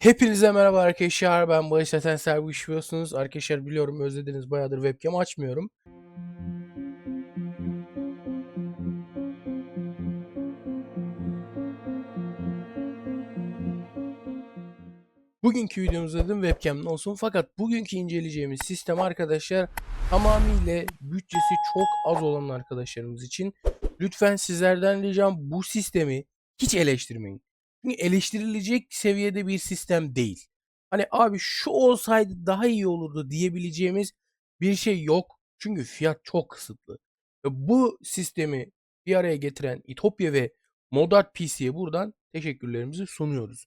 Hepinize merhaba arkadaşlar. Ben Barış Atensel bu işi biliyorsunuz. Arkadaşlar biliyorum özlediniz bayağıdır webcam açmıyorum. Bugünkü videomuzda dedim webcam'ın olsun. Fakat bugünkü inceleyeceğimiz sistem arkadaşlar tamamıyla bütçesi çok az olan arkadaşlarımız için. Lütfen sizlerden ricam bu sistemi hiç eleştirmeyin. Eleştirilecek seviyede bir sistem değil. Hani abi şu olsaydı daha iyi olurdu diyebileceğimiz bir şey yok. Çünkü fiyat çok kısıtlı. Bu sistemi bir araya getiren İtopya ve Modart PC'ye buradan teşekkürlerimizi sunuyoruz.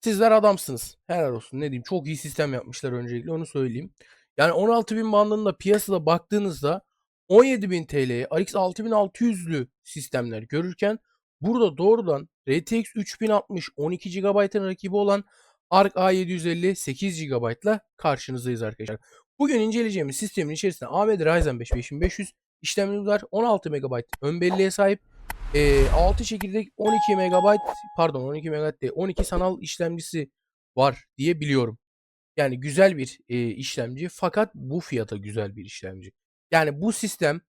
Sizler adamsınız. Helal olsun. Ne diyeyim. Çok iyi sistem yapmışlar öncelikle onu söyleyeyim. Yani 16.000 bandında piyasada baktığınızda 17.000 TL'ye RX 6600'lü sistemler görürken burada doğrudan RTX 3060 12 GB'ın rakibi olan Arc A750 8 GB'la karşınızdayız arkadaşlar. Bugün inceleyeceğimiz sistemin içerisinde AMD Ryzen 5 5500 işlemcimiz var. 16 MB ön belleğe sahip. Ee, 6 çekirdek 12 MB pardon 12 MB değil 12 sanal işlemcisi var diye biliyorum. Yani güzel bir e, işlemci fakat bu fiyata güzel bir işlemci. Yani bu sistem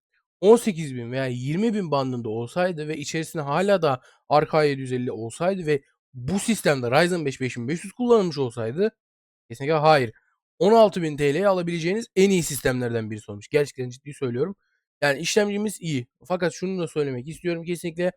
18.000 veya 20.000 bandında olsaydı ve içerisinde hala da arka 750 olsaydı ve bu sistemde Ryzen 5 5500 kullanılmış olsaydı kesinlikle hayır. 16.000 TL'ye alabileceğiniz en iyi sistemlerden birisi olmuş. Gerçekten ciddi söylüyorum. Yani işlemcimiz iyi. Fakat şunu da söylemek istiyorum kesinlikle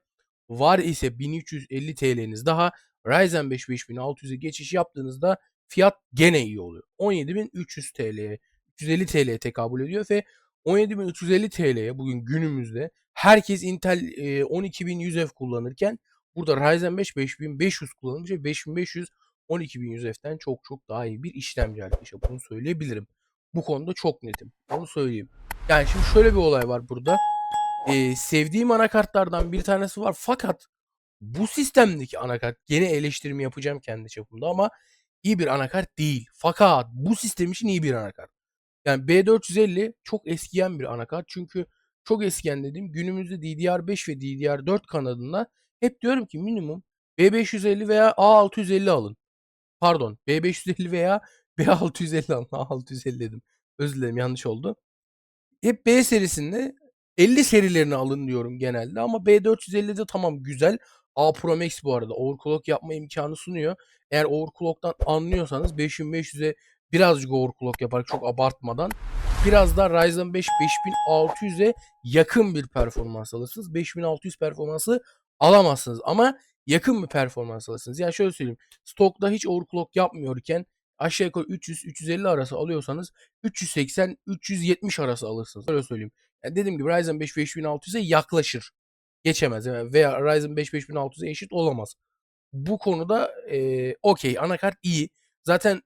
var ise 1350 TL'niz daha Ryzen 5 5600'e geçiş yaptığınızda fiyat gene iyi oluyor. 17.300 TL'ye 350 TL'ye tekabül ediyor ve 17.350 TL'ye bugün günümüzde herkes Intel e, 12100F kullanırken burada Ryzen 5 5500 kullanılmış ve 5500 12100F'ten çok çok daha iyi bir işlemci arkadaşlar. Bunu söyleyebilirim. Bu konuda çok netim. Onu söyleyeyim. Yani şimdi şöyle bir olay var burada. Ee, sevdiğim anakartlardan bir tanesi var. Fakat bu sistemdeki anakart gene eleştirimi yapacağım kendi çapımda ama iyi bir anakart değil. Fakat bu sistem için iyi bir anakart. Yani B450 çok eskiyen bir anakart. Çünkü çok eskiyen dediğim günümüzde DDR5 ve DDR4 kanadında hep diyorum ki minimum B550 veya A650 alın. Pardon B550 veya B650 alın. A650 dedim. Özür dilerim yanlış oldu. Hep B serisinde 50 serilerini alın diyorum genelde ama B450'de tamam güzel. A Pro Max bu arada overclock yapma imkanı sunuyor. Eğer overclock'tan anlıyorsanız 5500'e birazcık overclock yaparak çok abartmadan biraz da Ryzen 5 5600'e yakın bir performans alırsınız. 5600 performansı alamazsınız ama yakın bir performans alırsınız. Yani şöyle söyleyeyim. Stokta hiç overclock yapmıyorken aşağı yukarı 300-350 arası alıyorsanız 380-370 arası alırsınız. Öyle söyleyeyim. Yani dediğim gibi Ryzen 5 5600'e yaklaşır. Geçemez. Yani veya Ryzen 5 5600'e eşit olamaz. Bu konuda e, okey. Anakart iyi. Zaten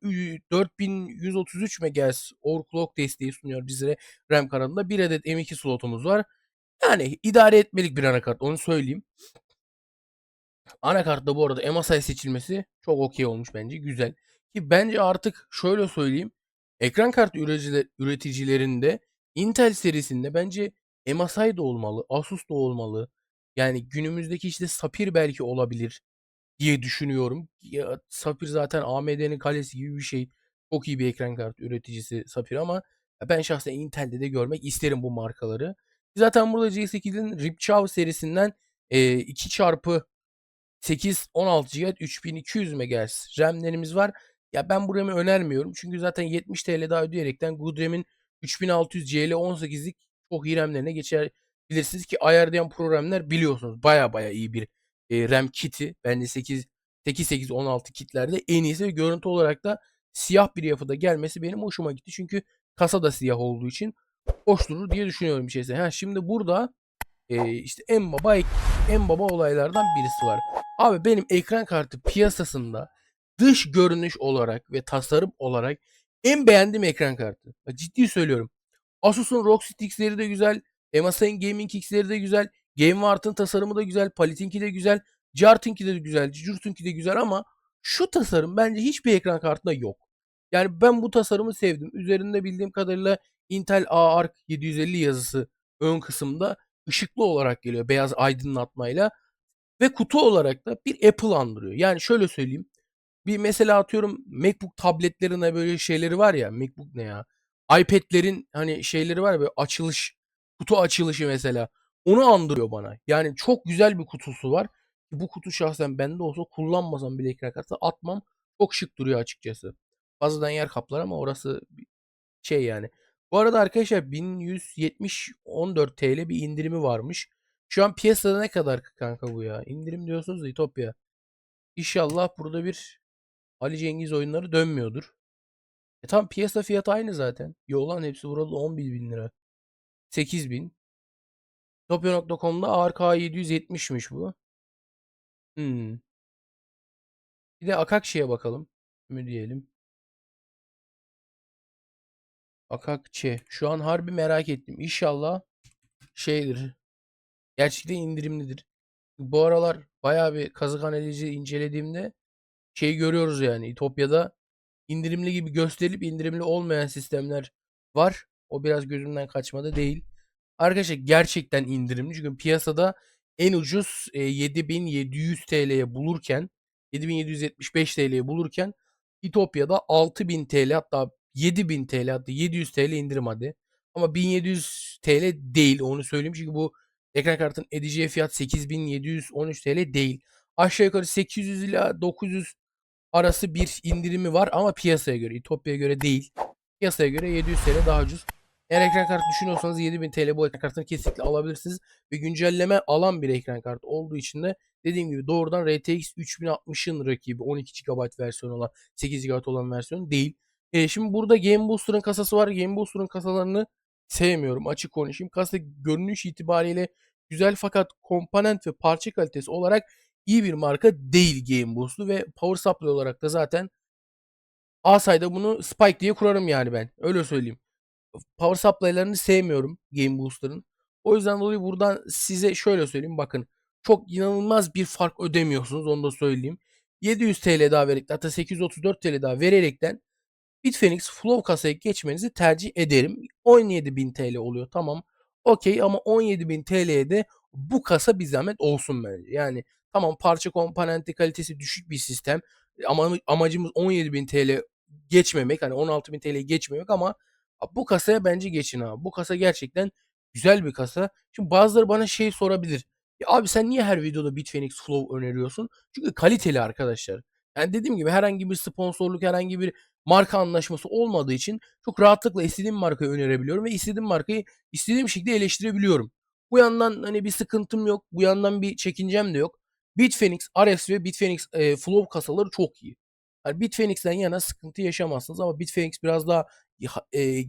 4133 MHz overclock desteği sunuyor bizlere RAM kanalında. Bir adet M2 slotumuz var. Yani idare etmelik bir anakart onu söyleyeyim. Anakartta bu arada MSI seçilmesi çok okey olmuş bence. Güzel. Ki bence artık şöyle söyleyeyim. Ekran kartı üreticilerinde Intel serisinde bence MSI de olmalı. Asus da olmalı. Yani günümüzdeki işte Sapir belki olabilir diye düşünüyorum. Ya, Sapir zaten AMD'nin kalesi gibi bir şey. Çok iyi bir ekran kartı üreticisi Sapir ama ben şahsen Intel'de de görmek isterim bu markaları. Zaten burada C8'in Ripchow serisinden e, 2 çarpı 8 16 GB 3200 MHz RAM'lerimiz var. Ya ben bu RAM'i önermiyorum. Çünkü zaten 70 TL daha ödeyerekten Good RAM'in 3600 CL18'lik çok iyi RAM'lerine geçebilirsiniz ki ayarlayan programlar biliyorsunuz baya baya iyi bir e, RAM kiti. Bence 8 8 8 16 kitlerde en iyisi ve görüntü olarak da siyah bir yapıda gelmesi benim hoşuma gitti. Çünkü kasa da siyah olduğu için hoş durur diye düşünüyorum içerisinde. Ha şimdi burada e, işte en baba en baba olaylardan birisi var. Abi benim ekran kartı piyasasında dış görünüş olarak ve tasarım olarak en beğendiğim ekran kartı. Ciddi söylüyorum. Asus'un ROG X'leri de güzel. MSI'nin Gaming X'leri de güzel. GameWart'ın tasarımı da güzel. Palit'inki de güzel. Jart'inki de güzel. Jurt'unki de güzel ama şu tasarım bence hiçbir ekran kartında yok. Yani ben bu tasarımı sevdim. Üzerinde bildiğim kadarıyla Intel A-Arc 750 yazısı ön kısımda ışıklı olarak geliyor. Beyaz aydınlatmayla. Ve kutu olarak da bir Apple andırıyor. Yani şöyle söyleyeyim. Bir mesela atıyorum MacBook tabletlerine böyle şeyleri var ya. MacBook ne ya? iPad'lerin hani şeyleri var ya böyle açılış, kutu açılışı mesela. Onu andırıyor bana. Yani çok güzel bir kutusu var. Bu kutu şahsen bende olsa kullanmasam bile ekran kartı atmam. Çok şık duruyor açıkçası. Fazladan yer kaplar ama orası şey yani. Bu arada arkadaşlar 1170 14 TL bir indirimi varmış. Şu an piyasada ne kadar kanka bu ya? İndirim diyorsunuz da İtopya. İnşallah burada bir Ali Cengiz oyunları dönmüyordur. E tam piyasa fiyatı aynı zaten. Yolan hepsi burada 11 bin lira. 8 bin. Topya.com'da ARK 770'miş bu. Hmm. Bir de Akakçe'ye bakalım. Mü diyelim. Akakçe. Şu an harbi merak ettim. İnşallah şeydir. Gerçekten indirimlidir. Bu aralar bayağı bir kazık analizi incelediğimde şey görüyoruz yani. İtopya'da indirimli gibi gösterilip indirimli olmayan sistemler var. O biraz gözümden kaçmadı değil. Arkadaşlar gerçekten indirimli. Çünkü piyasada en ucuz e, 7700 TL'ye bulurken 7775 TL'ye bulurken İtopya'da 6000 TL hatta 7000 TL hatta 700 TL indirim hadi. Ama 1700 TL değil onu söyleyeyim. Çünkü bu ekran kartın edeceği fiyat 8713 TL değil. Aşağı yukarı 800 ila 900 arası bir indirimi var ama piyasaya göre, İtopya'ya göre değil. Piyasaya göre 700 TL daha ucuz. Eğer ekran kartı düşünüyorsanız 7000 TL bu ekran kartını kesinlikle alabilirsiniz. Ve güncelleme alan bir ekran kartı olduğu için de dediğim gibi doğrudan RTX 3060'ın rakibi 12 GB versiyonu olan 8 GB olan versiyon değil. E, şimdi burada Game Booster'ın kasası var. Game Booster'ın kasalarını sevmiyorum açık konuşayım. Kasa görünüş itibariyle güzel fakat komponent ve parça kalitesi olarak iyi bir marka değil Game Boost'u ve Power Supply olarak da zaten Asay'da bunu Spike diye kurarım yani ben. Öyle söyleyeyim. Power Supply'larını sevmiyorum Game Booster'ın. O yüzden dolayı buradan size şöyle söyleyeyim bakın. Çok inanılmaz bir fark ödemiyorsunuz onu da söyleyeyim. 700 TL daha vererek hatta 834 TL daha vererekten Bitfenix Flow kasaya geçmenizi tercih ederim. 17.000 TL oluyor tamam. Okey ama 17.000 TL'ye de bu kasa bir zahmet olsun bence. Yani tamam parça komponenti kalitesi düşük bir sistem. Ama amacımız 17.000 TL geçmemek. Hani 16.000 TL geçmemek ama bu kasaya bence geçin abi. Bu kasa gerçekten güzel bir kasa. Şimdi bazıları bana şey sorabilir. Ya abi sen niye her videoda Bitfenix Flow öneriyorsun? Çünkü kaliteli arkadaşlar. Yani dediğim gibi herhangi bir sponsorluk, herhangi bir marka anlaşması olmadığı için çok rahatlıkla istediğim markayı önerebiliyorum ve istediğim markayı istediğim şekilde eleştirebiliyorum. Bu yandan hani bir sıkıntım yok. Bu yandan bir çekincem de yok. Bitfenix RS ve Bitfenix e, Flow kasaları çok iyi. Yani Bitfenix'ten yana sıkıntı yaşamazsınız ama Bitfenix biraz daha e,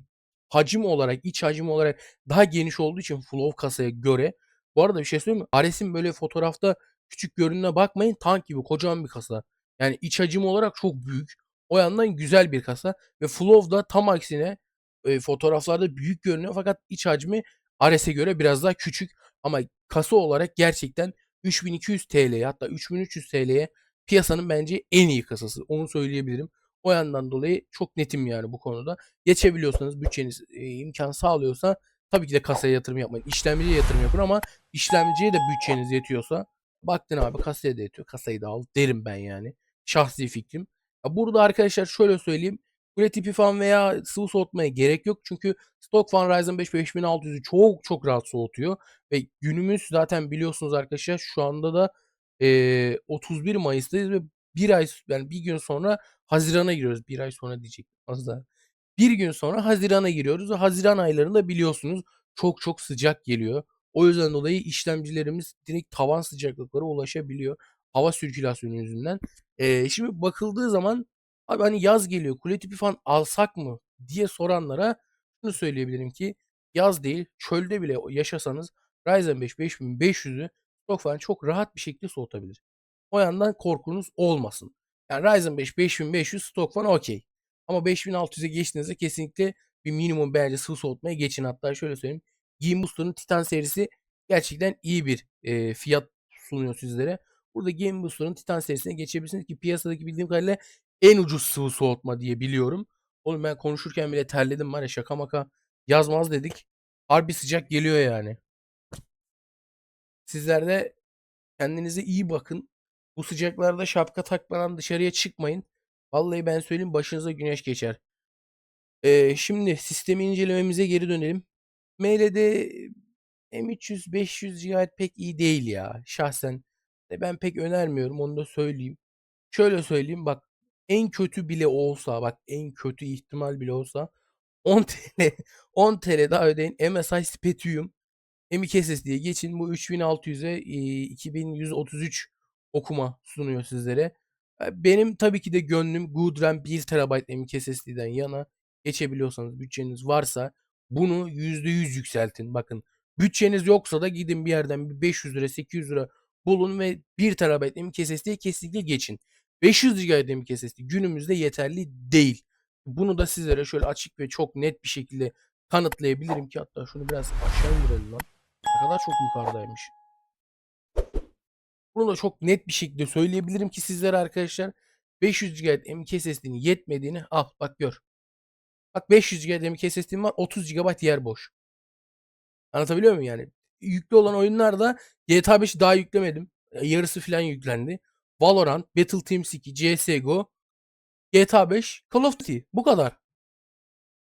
hacim olarak, iç hacim olarak daha geniş olduğu için Flow kasaya göre. Bu arada bir şey söyleyeyim mi? RS'in böyle fotoğrafta küçük görününe bakmayın. Tank gibi kocaman bir kasa. Yani iç hacim olarak çok büyük. O yandan güzel bir kasa ve Flow da tam aksine e, fotoğraflarda büyük görünüyor fakat iç hacmi RS'e göre biraz daha küçük ama kasa olarak gerçekten 3200 TL'ye hatta 3300 TL'ye piyasanın bence en iyi kasası. Onu söyleyebilirim. O yandan dolayı çok netim yani bu konuda. Geçebiliyorsanız bütçeniz e, imkan sağlıyorsa tabii ki de kasaya yatırım yapmayın. İşlemciye yatırım yapın ama işlemciye de bütçeniz yetiyorsa baktın abi kasaya da yetiyor. Kasayı da al derim ben yani. Şahsi fikrim. Ya burada arkadaşlar şöyle söyleyeyim. Kule tipi fan veya sıvı soğutmaya gerek yok. Çünkü Stock Fan Ryzen 5 5600'ü çok çok rahat soğutuyor. Ve günümüz zaten biliyorsunuz arkadaşlar şu anda da e, 31 Mayıs'tayız ve bir ay yani bir gün sonra Haziran'a giriyoruz. Bir ay sonra diyecek az daha. Bir gün sonra Haziran'a giriyoruz ve Haziran aylarında biliyorsunuz çok çok sıcak geliyor. O yüzden dolayı işlemcilerimiz direkt tavan sıcaklıklara ulaşabiliyor. Hava sirkülasyonu yüzünden. Ee, şimdi bakıldığı zaman abi hani yaz geliyor kule tipi fan alsak mı diye soranlara şunu söyleyebilirim ki yaz değil çölde bile yaşasanız Ryzen 5 5500'ü çok falan çok rahat bir şekilde soğutabilir. O yandan korkunuz olmasın. Yani Ryzen 5 5500 stok falan okey. Ama 5600'e geçtiğinizde kesinlikle bir minimum bence sıvı soğutmaya geçin. Hatta şöyle söyleyeyim. Game Booster'ın Titan serisi gerçekten iyi bir e, fiyat sunuyor sizlere. Burada Game Booster'ın Titan serisine geçebilirsiniz ki piyasadaki bildiğim kadarıyla en ucuz sıvı soğutma diye biliyorum. Oğlum ben konuşurken bile terledim var ya şaka maka yazmaz dedik. Harbi sıcak geliyor yani. Sizler de kendinize iyi bakın. Bu sıcaklarda şapka takmadan dışarıya çıkmayın. Vallahi ben söyleyeyim başınıza güneş geçer. Ee, şimdi sistemi incelememize geri dönelim. ML'de M300 500 GB pek iyi değil ya şahsen. E, Ben pek önermiyorum onu da söyleyeyim. Şöyle söyleyeyim bak en kötü bile olsa bak en kötü ihtimal bile olsa 10 TL 10 TL daha ödeyin MSI Spectrum M.2 SSD'ye geçin. Bu 3600'e e, 2133 okuma sunuyor sizlere. E, Benim tabii ki de gönlüm Good RAM 1 TB M.2 SSD'den yana. Geçebiliyorsanız bütçeniz varsa bunu %100 yükseltin. Bakın bütçeniz yoksa da gidin bir yerden bir 500 lira 800 lira bulun ve 1 TB M.2 SSD'ye kesinlikle geçin. 500 GB M.2 SSD günümüzde yeterli değil. Bunu da sizlere şöyle açık ve çok net bir şekilde kanıtlayabilirim ki hatta şunu biraz aşağı indirelim lan. Ne kadar çok yukarıdaymış. Bunu da çok net bir şekilde söyleyebilirim ki sizlere arkadaşlar 500 GB M.2 SSD'nin yetmediğini al bak gör. Bak 500 GB M.2 SSD'm var 30 GB yer boş. Anlatabiliyor muyum yani? Yüklü olan oyunlarda GTA 5'i daha yüklemedim. Yarısı falan yüklendi. Valorant, Battlefield 2, CSGO, GTA 5, Call of Duty. Bu kadar.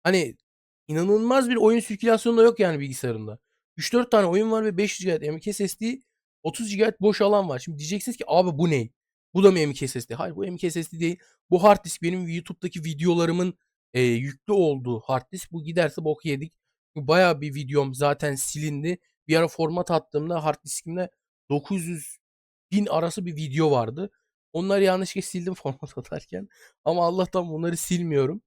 Hani inanılmaz bir oyun sirkülasyonu da yok yani bilgisayarımda. 3-4 tane oyun var ve 500 GB M.2 SSD, 30 GB boş alan var. Şimdi diyeceksiniz ki abi bu ne? Bu da mı M.2 SSD? Hayır bu M.2 SSD değil. Bu hard disk benim YouTube'daki videolarımın e, yüklü olduğu hard disk. Bu giderse bok yedik. Bayağı bir videom zaten silindi. Bir ara format attığımda hard diskimde 900 bin arası bir video vardı. Onları yanlışlıkla sildim format atarken. Ama Allah'tan bunları silmiyorum.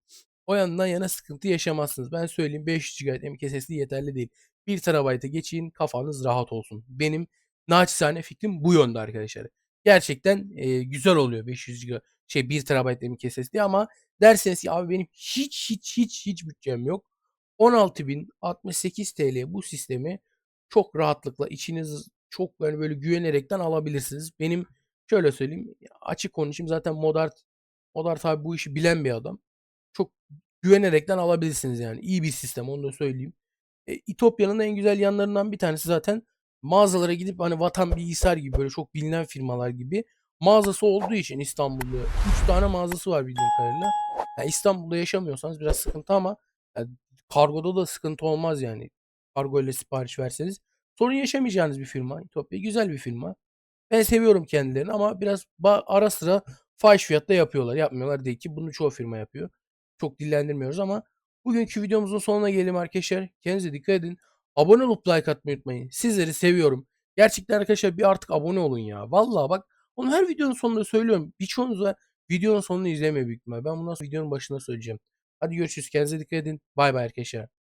O yandan yana sıkıntı yaşamazsınız. Ben söyleyeyim 500 GB M.2 SSD yeterli değil. 1 TB'a geçin kafanız rahat olsun. Benim naçizane fikrim bu yönde arkadaşlar. Gerçekten e, güzel oluyor 500 GB şey 1 TB M.2 SSD ama derseniz ki abi benim hiç hiç hiç hiç bütçem yok. 16.068 TL bu sistemi çok rahatlıkla içiniz çok yani böyle güvenerekten alabilirsiniz. Benim şöyle söyleyeyim açık konuşayım zaten Modart Modart abi bu işi bilen bir adam. Çok güvenerekten alabilirsiniz yani. İyi bir sistem onu da söyleyeyim. E, İtopya'nın en güzel yanlarından bir tanesi zaten mağazalara gidip hani Vatan Bilgisayar gibi böyle çok bilinen firmalar gibi mağazası olduğu için İstanbul'da 3 tane mağazası var bildiğim kadarıyla. Yani İstanbul'da yaşamıyorsanız biraz sıkıntı ama yani kargoda da sıkıntı olmaz yani. Kargo ile sipariş verseniz sorun yaşamayacağınız bir firma. İtopya güzel bir firma. Ben seviyorum kendilerini ama biraz ara sıra fahiş fiyatta yapıyorlar. Yapmıyorlar değil ki bunu çoğu firma yapıyor. Çok dillendirmiyoruz ama bugünkü videomuzun sonuna gelelim arkadaşlar. Kendinize dikkat edin. Abone olup like atmayı unutmayın. Sizleri seviyorum. Gerçekten arkadaşlar bir artık abone olun ya. Vallahi bak onu her videonun sonunda söylüyorum. Birçoğunuz videonun sonunu izlemiyor büyük ihtimal. Ben bundan sonra videonun başında söyleyeceğim. Hadi görüşürüz. Kendinize dikkat edin. Bay bay arkadaşlar.